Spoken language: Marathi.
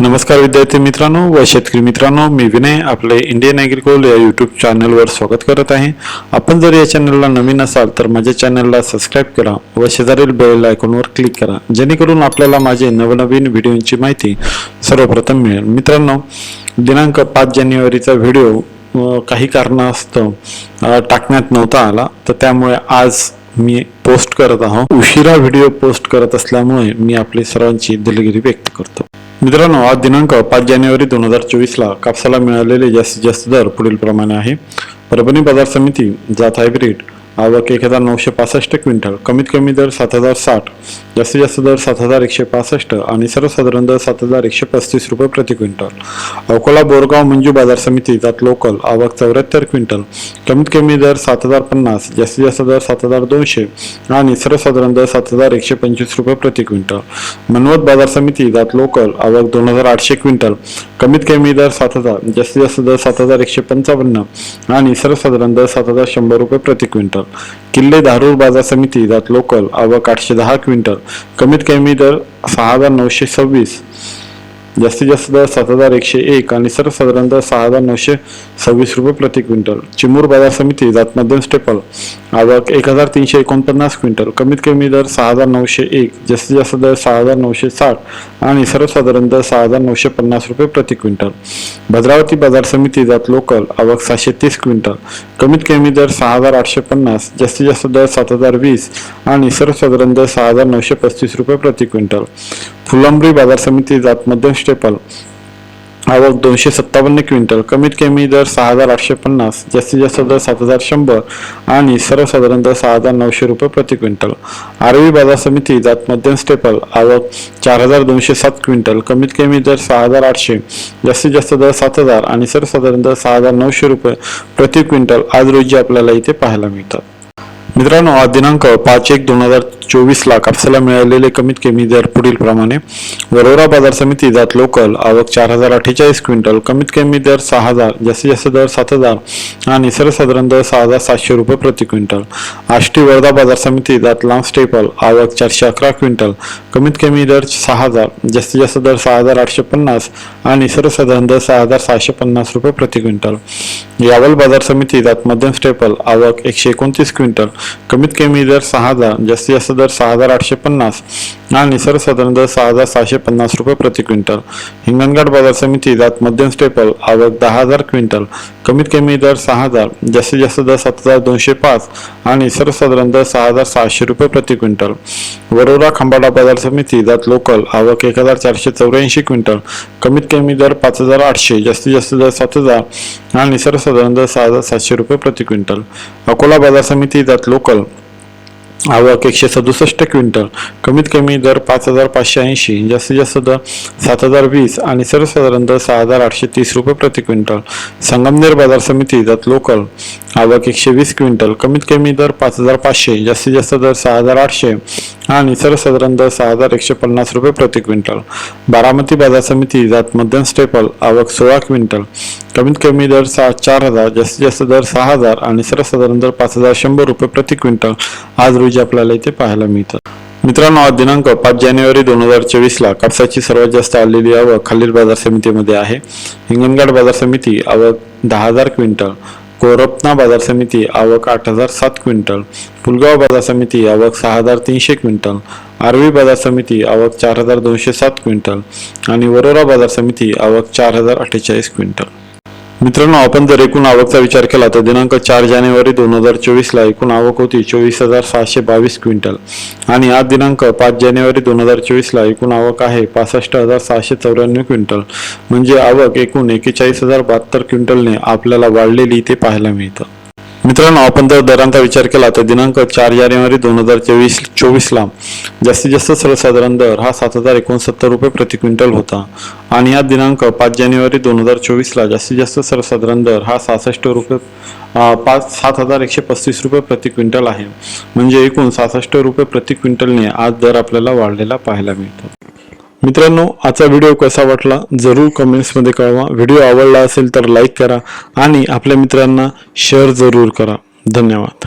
नमस्कार विद्यार्थी मित्रांनो व शेतकरी मित्रांनो मी विनय आपले इंडियन ॲग्रिकोल या यूट्यूब चॅनलवर स्वागत करत आहे. आपण जर या चॅनलला नवीन असाल तर माझ्या चॅनलला सबस्क्राईब करा व शेजारील बेल आयकॉनवर क्लिक करा जेणेकरून आपल्याला माझे नवनवीन व्हिडिओची माहिती सर्वप्रथम मिळेल. मित्रांनो दिनांक पाच जानेवारीचा व्हिडिओ काही कारणास्तव टाकण्यात नव्हता आला तर त्यामुळे आज मी पोस्ट करत आहोत. उशिरा व्हिडिओ पोस्ट करत असल्यामुळे मी आपली सर्वांची दिलगिरी व्यक्त करतो. मित्रांनो आज दिनांक पाच जानेवारी दोन हजार चोवीसला कापसाला मिळालेले जास्तीत जास्त दर पुढील प्रमाणे आहे. परभणी बाजार समिती जात हायब्रिड आवक एक हजार नऊशे पासष्ट क्विंटल. कमीत कमी दर सात हजार साठ जास्तीत जास्त दर सात हजार एकशे पासष्ट आणि सर्वसाधारण दर सात हजार एकशे पस्तीस रुपये प्रति क्विंटल. अकोला बोरगाव मंजू बाजार समिती जात लोकल आवक चौऱ्याहत्तर क्विंटल. कमीत कमी दर सात हजार पन्नास जास्तीत जास्त दर सात हजार दोनशे आणि सर्वसाधारण दर सात हजार एकशे पंचवीस रुपये प्रति क्विंटल. मनवत बाजार समिती जात लोकल आवक दोन हजार आठशे क्विंटल. कमीत कमी दर सात हजार जास्तीत जास्त दर सात हजार एकशे पंचावन्न आणि सर्वसाधारण दर सात हजार शंभर रुपये प्रति क्विंटल. किल्ले धारूर बाजार समिती जात लोकल आवक आठशे दहा क्विंटल. कमीत कमी दर सहा हजार नऊशे सव्वीस. जास्तीत जास्त दर सात हजार एकशे एक आणि सर्वसाधारण दर सहा हजार नऊशे सव्वीस रुपये प्रति क्विंटल. चिमूर बाजार समिती जात मध्यम स्टेपल. आवक एक हजार तीनशे एकोणपन्नास क्विंटल. कमीत कमी दर सहा हजार नऊशे एक जास्तीत जास्त दर सहा हजार नऊशे साठ आणि सर्वसाधारण दर सहा हजार नऊशे पन्नास रुपये प्रति क्विंटल. भद्रावती बाजार समिती जात लोकल. आवक सहाशे तीस क्विंटल. कमीत कमी दर सहा हजार आठशे पन्नास जास्तीत जास्त दर सात हजार वीस आणि सर्वसाधारण दर सहा हजार नऊशे पस्तीस रुपये प्रति क्विंटल. फुलंब्री बाजार समिती जात मध्यम स्टेपल आवक दोनशे सत्तावन्न क्विंटल. कमीत कमी दर सहा हजार आठशे पन्नास जास्तीत जास्त दर सात हजार शंभर आणि सर्वसाधारण दर सहा हजार नऊशे रुपये प्रति क्विंटल. आरवी बाजार समिती जात मध्यम स्टेपल आवक चार हजार दोनशे सात क्विंटल. कमीत कमी दर सहा हजार आठशे जास्तीत जास्त दर सात हजार आणि सर्वसाधारण दर सहा हजार नऊशे रुपये प्रति क्विंटल आज रोजी आपल्याला इथे पाहायला मिळतात. मित्रांनो आज दिनांक पाच एक दोन हजार चोवीस लाख कापसाला मिळालेले कमीत कमी दर पुढील प्रमाणे वरोरा बाजार समिती जात लोकल आवक चार हजार अठ्ठेचाळीस क्विंटल कमीत कमी दर सहा हजार जास्तीत जास्त दर सात हजार आणि सर्वसाधारण दर सहा हजार सातशे रुपये प्रति क्विंटल. आष्टी वर्धा बाजार समिती जात लांब स्टेपल आवक चारशे अकरा क्विंटल कमीत कमी दर सहा हजार जास्तीत जास्त दर सहा हजार आठशे पन्नास आणि सर्वसाधारण दर सहा हजार सहाशे पन्नास रुपये प्रति क्विंटल. यावल बाजार समिती जात मध्यम स्टेपल आवक एकशे एकोणतीस क्विंटल कमीत कमी दर सहा हजार जास्तीत जास्त दर सहा हजार आठशे पन्नास आणि सर्वसाधारण दर सहा हजार सहाशे पन्नास रुपये प्रति क्विंटल. हिंगणघाट बाजार समिती जात मध्यम स्टेपल आवक दहा हजार क्विंटल. कमीत कमी दर सहा हजार जास्तीत जास्त दर सात हजार दोनशे पाच आणि सर्वसाधारण दर सहा हजार सहाशे रुपये प्रति क्विंटल. वरोरा खंबाडा बाजार समिती जात लोकल आवक एक हजार चारशे चौऱ्याऐंशी क्विंटल. कमीत कमी दर पाच हजार आठशे जास्तीत जास्त दर सात हजार आणि सर्वसाधारण दर सहा हजार सातशे रुपये प्रति क्विंटल. अकोला बाजार समिती जात लोकल आवक एकशे सदुसष्ट क्विंटल. कमीत कमी दर पाच हजार पाचशे ऐंशी जास्तीत जास्त दर सात हजार वीस आणि सर्वसाधारण दर सहा हजार आठशे तीस रुपये प्रति क्विंटल. संगमनेर बाजार समिती जात लोकल आवक एकशे वीस क्विंटल. कमीत कमी दर पाच हजार पाचशे जास्तीत जास्त दर सहा हजार आठशे. आणि सर्वसाधारण दर सहा हजार एकशे पन्नास रुपये प्रति क्विंटल. बारामती बाजार समिती जात मध्यम स्टेपल आवक सोळा क्विंटल. कमीत कमी दर सहा चार हजार जास्तीत जास्त दर सहा हजार आणि सर्वसाधारण दर पाच हजार शंभर रुपये प्रति क्विंटल. आज रोजी आपल्याला इथे पाहायला मिळतात मित्रांनो आज दिनांक पाच जानेवारी दोन हजार चोवीसला कापसाची सर्वात जास्त आलेली आवक खालील बाजार समितीमध्ये आहे. हिंगणघाट बाजार समिती आवक दहा हजार क्विंटल. कोरपना बाजार समिती आवक आठ हजार सात क्विंटल. पुलगाव बाजार समिती आवक सहा हजार तीनशे क्विंटल. आरवी बाजार समिती आवक चार हजार दोनशे सात क्विंटल. आणि वरोरा बाजार समिती आवक चार हजार अठ्ठेचाळीस क्विंटल. मित्रांनो आपण जर एकूण आवकचा विचार केला तर दिनांक चार जानेवारी दोन हजार चोवीसला एकूण आवक होती चोवीस हजार सहाशे बावीस क्विंटल. आणि आज दिनांक पाच जानेवारी दोन हजार चोवीसला एकूण आवक आहे पासष्ट हजार सहाशे चौऱ्याण्णव क्विंटल. म्हणजे आवक एकूण एकेचाळीस हजार बहात्तर क्विंटलने आपल्याला वाढलेली इथे पाहायला मिळतं. मित्रांनो आपण जर दरांचा विचार केला तर दिनांक चार जानेवारी दोन हजार चोवीस चोवीसला जास्तीत जास्त सर्वसाधारण दर हा सात हजार एकोणसत्तर रुपये प्रति क्विंटल होता. आणि हा दिनांक पाच जानेवारी दोन हजार चोवीसला जास्तीत जास्त सर्वसाधारण दर हा सहासष्ट रुपये पाच सात हजार एकशे पस्तीस रुपये प्रति क्विंटल आहे. म्हणजे एकूण सहासष्ट रुपये प्रति क्विंटलने आज दर आपल्याला वाढलेला पाहायला मिळतो. मित्रांनो आजचा व्हिडिओ कसा वाटला जरूर कमेंट्समध्ये कळवा. व्हिडिओ आवडला असेल तर लाईक करा आणि आपल्या मित्रांना शेअर जरूर करा. धन्यवाद.